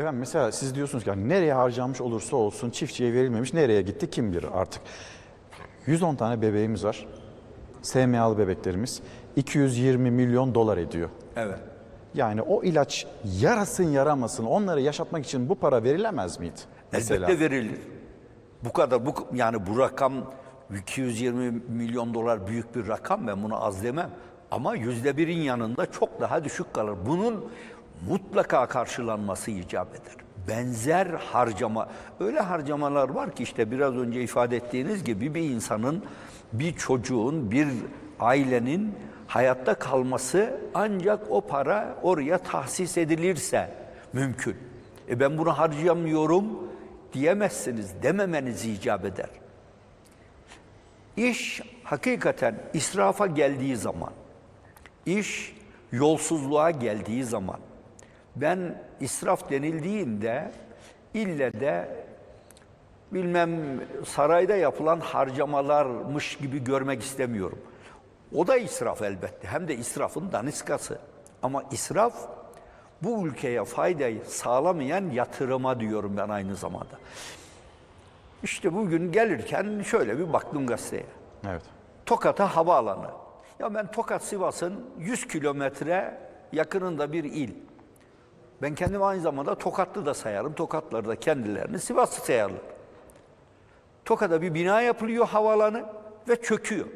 Efendim mesela siz diyorsunuz ki nereye harcanmış olursa olsun çiftçiye verilmemiş nereye gitti kim bilir artık. 110 tane bebeğimiz var. SMA'lı bebeklerimiz 220 milyon dolar ediyor. Evet. Yani o ilaç yarasın yaramasın onları yaşatmak için bu para verilemez miydi? Mesela. Elbette verilir. Bu kadar bu yani bu rakam 220 milyon dolar büyük bir rakam ben bunu az demem. Ama yüzde birin yanında çok daha düşük kalır. Bunun mutlaka karşılanması icap eder. Benzer harcama, öyle harcamalar var ki işte biraz önce ifade ettiğiniz gibi bir insanın, bir çocuğun, bir ailenin hayatta kalması ancak o para oraya tahsis edilirse mümkün. E ben bunu harcayamıyorum diyemezsiniz, dememeniz icap eder. İş hakikaten israfa geldiği zaman, iş yolsuzluğa geldiği zaman, ben israf denildiğinde ille de bilmem sarayda yapılan harcamalarmış gibi görmek istemiyorum. O da israf elbette. Hem de israfın daniskası. Ama israf bu ülkeye faydayı sağlamayan yatırıma diyorum ben aynı zamanda. İşte bugün gelirken şöyle bir baktım gazeteye. Evet. Tokat'a havaalanı. Ya ben Tokat Sivas'ın 100 kilometre yakınında bir il. Ben kendimi aynı zamanda Tokatlı da sayarım. Tokatları da kendilerini Sivaslı sayarlar. Tokat'a bir bina yapılıyor havaalanı ve çöküyor.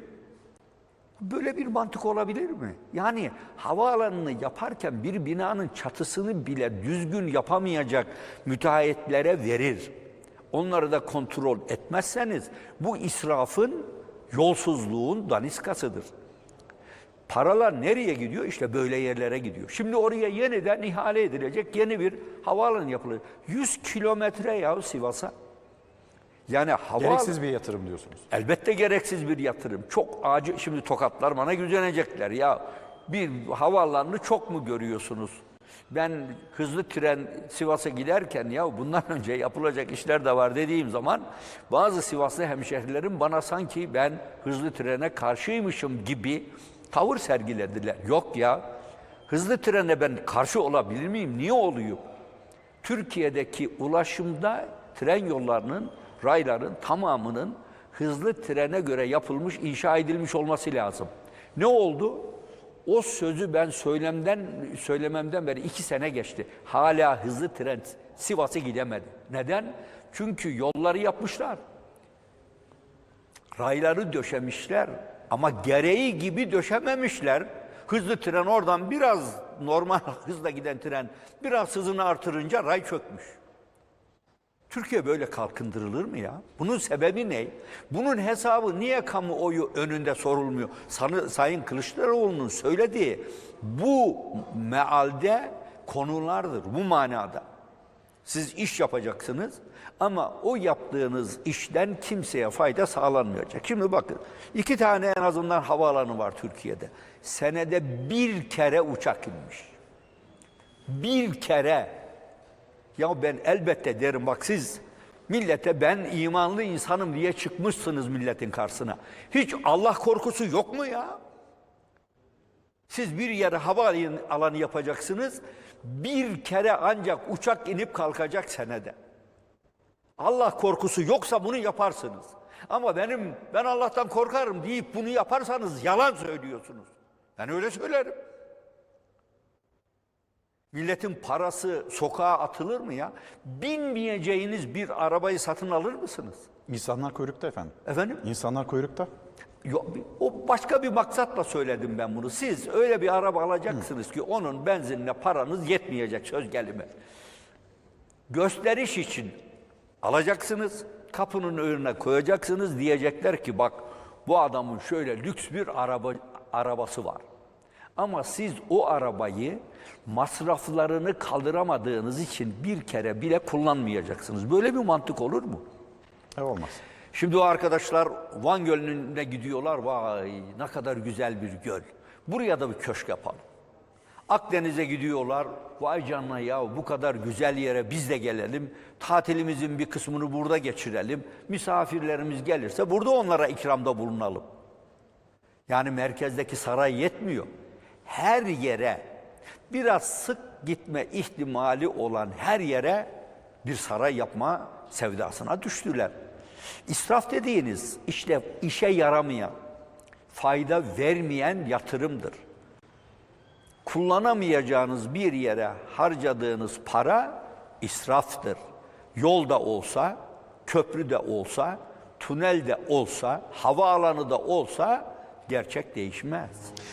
Böyle bir mantık olabilir mi? Yani havaalanını yaparken bir binanın çatısını bile düzgün yapamayacak müteahhitlere verir. Onları da kontrol etmezseniz bu israfın, yolsuzluğun daniskasıdır. Paralar nereye gidiyor? İşte böyle yerlere gidiyor. Şimdi oraya yeniden ihale edilecek yeni bir havaalanı yapılıyor. 100 kilometre ya Sivas'a. Yani hava Gereksiz bir yatırım diyorsunuz. Elbette gereksiz bir yatırım. Çok acil. Şimdi tokatlar bana gücenecekler. Ya bir havaalanını çok mu görüyorsunuz? Ben hızlı tren Sivas'a giderken ya bundan önce yapılacak işler de var dediğim zaman bazı Sivaslı hemşehrilerim bana sanki ben hızlı trene karşıymışım gibi tavır sergilediler. Yok ya hızlı trene ben karşı olabilir miyim? Niye oluyor? Türkiye'deki ulaşımda tren yollarının, rayların tamamının hızlı trene göre yapılmış, inşa edilmiş olması lazım. Ne oldu? O sözü ben söylemden söylememden beri iki sene geçti. Hala hızlı tren Sivas'a gidemedi. Neden? Çünkü yolları yapmışlar. Rayları döşemişler ama gereği gibi döşememişler. Hızlı tren oradan biraz normal hızla giden tren biraz hızını artırınca ray çökmüş. Türkiye böyle kalkındırılır mı ya? Bunun sebebi ne? Bunun hesabı niye kamuoyu önünde sorulmuyor? Sanı, Sayın Kılıçdaroğlu'nun söylediği bu mealde konulardır, bu manada. Siz iş yapacaksınız ama o yaptığınız işten kimseye fayda sağlanmayacak. Şimdi bakın iki tane en azından havaalanı var Türkiye'de. Senede bir kere uçak inmiş. Bir kere. Ya ben elbette derim bak siz millete ben imanlı insanım diye çıkmışsınız milletin karşısına. Hiç Allah korkusu yok mu ya? Siz bir yere hava alanı yapacaksınız. Bir kere ancak uçak inip kalkacak senede. Allah korkusu yoksa bunu yaparsınız. Ama benim ben Allah'tan korkarım deyip bunu yaparsanız yalan söylüyorsunuz. Ben öyle söylerim. Milletin parası sokağa atılır mı ya? Binmeyeceğiniz bir arabayı satın alır mısınız? İnsanlar kuyrukta efendim. Efendim? İnsanlar kuyrukta. O başka bir maksatla söyledim ben bunu. Siz öyle bir araba alacaksınız ki onun benzinle paranız yetmeyecek söz gelimi. Gösteriş için alacaksınız, kapının önüne koyacaksınız diyecekler ki bak bu adamın şöyle lüks bir araba arabası var. Ama siz o arabayı masraflarını kaldıramadığınız için bir kere bile kullanmayacaksınız. Böyle bir mantık olur mu? E olmaz. Şimdi o arkadaşlar Van Gölü'ne gidiyorlar. Vay ne kadar güzel bir göl. Buraya da bir köşk yapalım. Akdeniz'e gidiyorlar. Vay canına ya bu kadar güzel yere biz de gelelim. Tatilimizin bir kısmını burada geçirelim. Misafirlerimiz gelirse burada onlara ikramda bulunalım. Yani merkezdeki saray yetmiyor. Her yere biraz sık gitme ihtimali olan her yere bir saray yapma sevdasına düştüler. İsraf dediğiniz işte işe yaramayan, fayda vermeyen yatırımdır. Kullanamayacağınız bir yere harcadığınız para israftır. Yolda olsa, köprüde olsa, tünelde olsa, havaalanı da olsa gerçek değişmez.